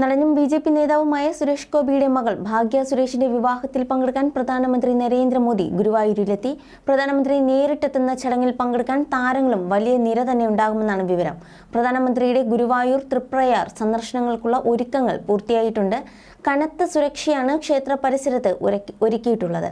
നടനും B J P നേതാവുമായ സുരേഷ് ഗോപിയുടെ മകൾ ഭാഗ്യ സുരേഷിന്റെ വിവാഹത്തിൽ പങ്കെടുക്കാൻ പ്രധാനമന്ത്രി നരേന്ദ്രമോദി ഗുരുവായൂരിലെത്തി. പ്രധാനമന്ത്രി നേരിട്ടെത്തുന്ന ചടങ്ങിൽ പങ്കെടുക്കാൻ താരങ്ങളും വലിയ നിര തന്നെ ഉണ്ടാകുമെന്നാണ് വിവരം. പ്രധാനമന്ത്രിയുടെ ഗുരുവായൂർ തൃപ്രയാർ സന്ദർശനങ്ങൾക്കുള്ള ഒരുക്കങ്ങൾ പൂർത്തിയായിട്ടുണ്ട്. കനത്ത സുരക്ഷയാണ് ക്ഷേത്ര പരിസരത്ത് ഒരുക്കിയിട്ടുള്ളത്.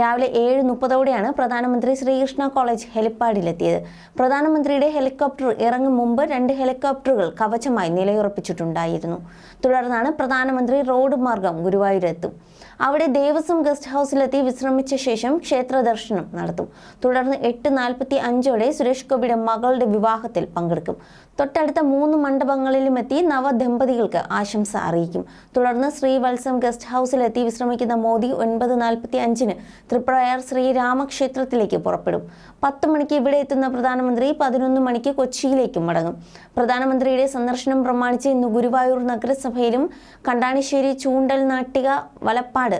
രാവിലെ ഏഴ് മുപ്പതോടെയാണ് പ്രധാനമന്ത്രി ശ്രീകൃഷ്ണ കോളേജ് ഹെലിപ്പാഡിലെത്തിയത്. പ്രധാനമന്ത്രിയുടെ ഹെലികോപ്റ്റർ ഇറങ്ങും മുമ്പ് രണ്ട് ഹെലികോപ്റ്ററുകൾ കവചമായി നിലയുറപ്പിച്ചിട്ടുണ്ടായിരുന്നു. തുടർന്നാണ് പ്രധാനമന്ത്രി റോഡ് മാർഗം ഗുരുവായൂരെത്തും. അവിടെ ദേവസ്വം ഗസ്റ്റ് ഹൗസിലെത്തി വിശ്രമിച്ച ശേഷം ക്ഷേത്ര ദർശനം നടത്തും. തുടർന്ന് എട്ട് നാൽപ്പത്തി അഞ്ചോടെ സുരേഷ് ഗോപിയുടെ മകളുടെ വിവാഹത്തിൽ പങ്കെടുക്കും. തൊട്ടടുത്ത മൂന്ന് മണ്ഡപങ്ങളിലും എത്തി നവദമ്പതികൾക്ക് ആശംസ അറിയിക്കും. തുടർന്ന് ശ്രീവത്സം ഗസ്റ്റ് ഹൗസിലെത്തി വിശ്രമിക്കുന്ന മോദി ഒൻപത് നാൽപ്പത്തി അഞ്ചിന് തൃപ്രയാർ ശ്രീരാമക്ഷേത്രത്തിലേക്ക് പുറപ്പെടും. പത്ത് മണിക്ക് ഇവിടെ എത്തുന്ന പ്രധാനമന്ത്രി പതിനൊന്ന് മണിക്ക് കൊച്ചിയിലേക്കും മടങ്ങും. പ്രധാനമന്ത്രിയുടെ സന്ദർശനം പ്രമാണിച്ച് ഇന്ന് ഗുരുവായൂർ നഗരസഭയിലും കണ്ടാണിശ്ശേരി ചൂണ്ടൽ നാട്ടിക വലപ്പാട്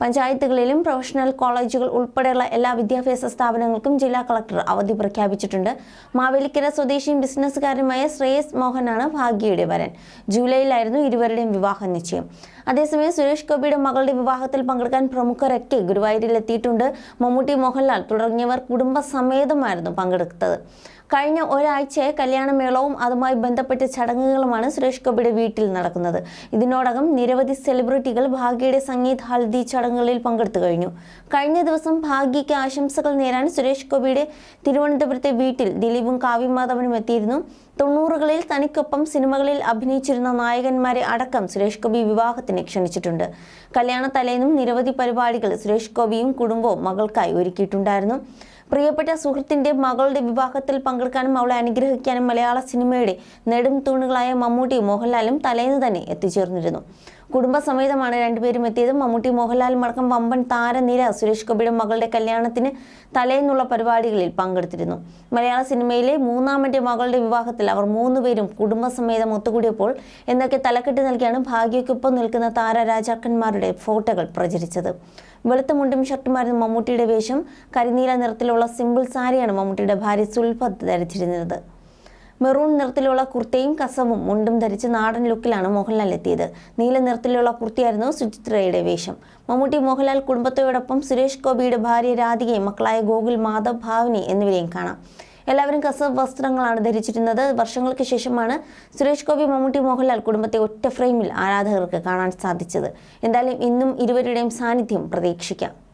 പഞ്ചായത്തുകളിലും പ്രൊഫഷണൽ കോളേജുകൾ ഉൾപ്പെടെയുള്ള എല്ലാ വിദ്യാഭ്യാസ സ്ഥാപനങ്ങൾക്കും ജില്ലാ കളക്ടർ അവധി പ്രഖ്യാപിച്ചിട്ടുണ്ട്. മാവേലിക്കര സ്വദേശിയും ബിസിനസ്സുകാരനുമായ ശ്രേയസ് മോഹനാണ് ഭാഗ്യയുടെ വരൻ ജൂലൈയിലായിരുന്നു ഇരുവരുടെയും വിവാഹ നിശ്ചയം. അതേസമയം സുരേഷ് ഗോപിയുടെ മകളുടെ വിവാഹത്തിൽ പങ്കെടുക്കാൻ പ്രമുഖരൊക്കെ ഗുരുവായൂരിൽ എത്തിയിട്ടുണ്ട് മമ്മൂട്ടി മോഹൻലാൽ തുടങ്ങിയവർ കുടുംബസമേതമായിരുന്നു പങ്കെടുത്തത്. കഴിഞ്ഞ ഒരാഴ്ചയായി കല്യാണമേളവും അതുമായി ബന്ധപ്പെട്ട ചടങ്ങുകളുമാണ് സുരേഷ് ഗോപിയുടെ വീട്ടിൽ നടക്കുന്നത്. ഇതിനോടകം നിരവധി സെലിബ്രിറ്റികൾ ഭാഗ്യയുടെ സംഗീത് ഹൽദി ചടങ്ങുകളിൽ പങ്കെടുത്തു കഴിഞ്ഞു. കഴിഞ്ഞ ദിവസം ഭാഗ്യയ്ക്ക് ആശംസകൾ നേരാൻ സുരേഷ് ഗോപിയുടെ തിരുവനന്തപുരത്തെ വീട്ടിൽ ദിലീപും കാവ്യമാധവനും എത്തിയിരുന്നു. തൊണ്ണൂറുകളിൽ തനിക്കൊപ്പം സിനിമകളിൽ അഭിനയിച്ചിരുന്ന നായകന്മാരെ അടക്കം സുരേഷ് ഗോപി വിവാഹത്തിന് ക്ഷണിച്ചിട്ടുണ്ട്. കല്യാണ തലേന്നും നിരവധി പരിപാടികൾ സുരേഷ് ഗോപിയും കുടുംബവും മകൾക്കായി ഒരുക്കിയിട്ടുണ്ടായിരുന്നു. പ്രിയപ്പെട്ട സുഹൃത്തിന്റെ മകളുടെ വിവാഹത്തിൽ പങ്കെടുക്കാനും അവളെ അനുഗ്രഹിക്കാനും മലയാള സിനിമയുടെ നെടും തൂണുകളായ മമ്മൂട്ടിയും മോഹൻലാലും തലേന്ന് തന്നെ എത്തിച്ചേർന്നിരുന്നു. കുടുംബസമേതമാണ് രണ്ടുപേരും എത്തിയത്. മമ്മൂട്ടി മോഹൻലാൽ മടക്കം വമ്പൻ താരനിര സുരേഷ് ഗോപിയുടെ മകളുടെ കല്യാണത്തിന് തലേന്നുള്ള പരിപാടികളിൽ പങ്കെടുത്തിരുന്നു. മലയാള സിനിമയിലെ മൂന്നാമന്റെ മകളുടെ വിവാഹത്തിൽ അവർ മൂന്നുപേരും കുടുംബസമേതം ഒത്തുകൂടിയപ്പോൾ എന്നൊക്കെ തലക്കെട്ട് നൽകിയാണ് ഭാഗ്യയ്ക്കൊപ്പം നിൽക്കുന്ന താരരാജാക്കന്മാരുടെ ഫോട്ടോകൾ പ്രചരിച്ചത്. വെളുത്ത മുണ്ടും ഷർട്ടുമായിരുന്നു മമ്മൂട്ടിയുടെ വേഷം. കരിനീല നിറത്തിലുള്ള സിമ്പിൾ സാരിയാണ് മമ്മൂട്ടിയുടെ ഭാര്യ സുൽഭത്ത് ധരിച്ചിരുന്നത്. മെറൂൺ നിറത്തിലുള്ള കുർത്തയും കസവും മുണ്ടും ധരിച്ച് നാടൻ ലുക്കിലാണ് മോഹൻലാൽ എത്തിയത്. നീല നിറത്തിലുള്ള കുർത്തിയായിരുന്നു സുചിത്രയുടെ വേഷം. മമ്മൂട്ടി മോഹൻലാൽ കുടുംബത്തോടൊപ്പം സുരേഷ് ഗോപിയുടെ ഭാര്യ രാധികയും മക്കളായ ഗോകുൽ മാധവ് ഭാവനി എന്നിവരെയും കാണാം. എല്ലാവരും കസവ് വസ്ത്രങ്ങളാണ് ധരിച്ചിരുന്നത്. വർഷങ്ങൾക്ക് ശേഷമാണ് സുരേഷ് ഗോപി മമ്മൂട്ടി മോഹൻലാൽ കുടുംബത്തെ ഒറ്റ ഫ്രെയിമിൽ ആരാധകർക്ക് കാണാൻ സാധിച്ചത്. എന്തായാലും ഇന്നും ഇരുവരുടെയും സാന്നിധ്യം പ്രതീക്ഷിക്കാം.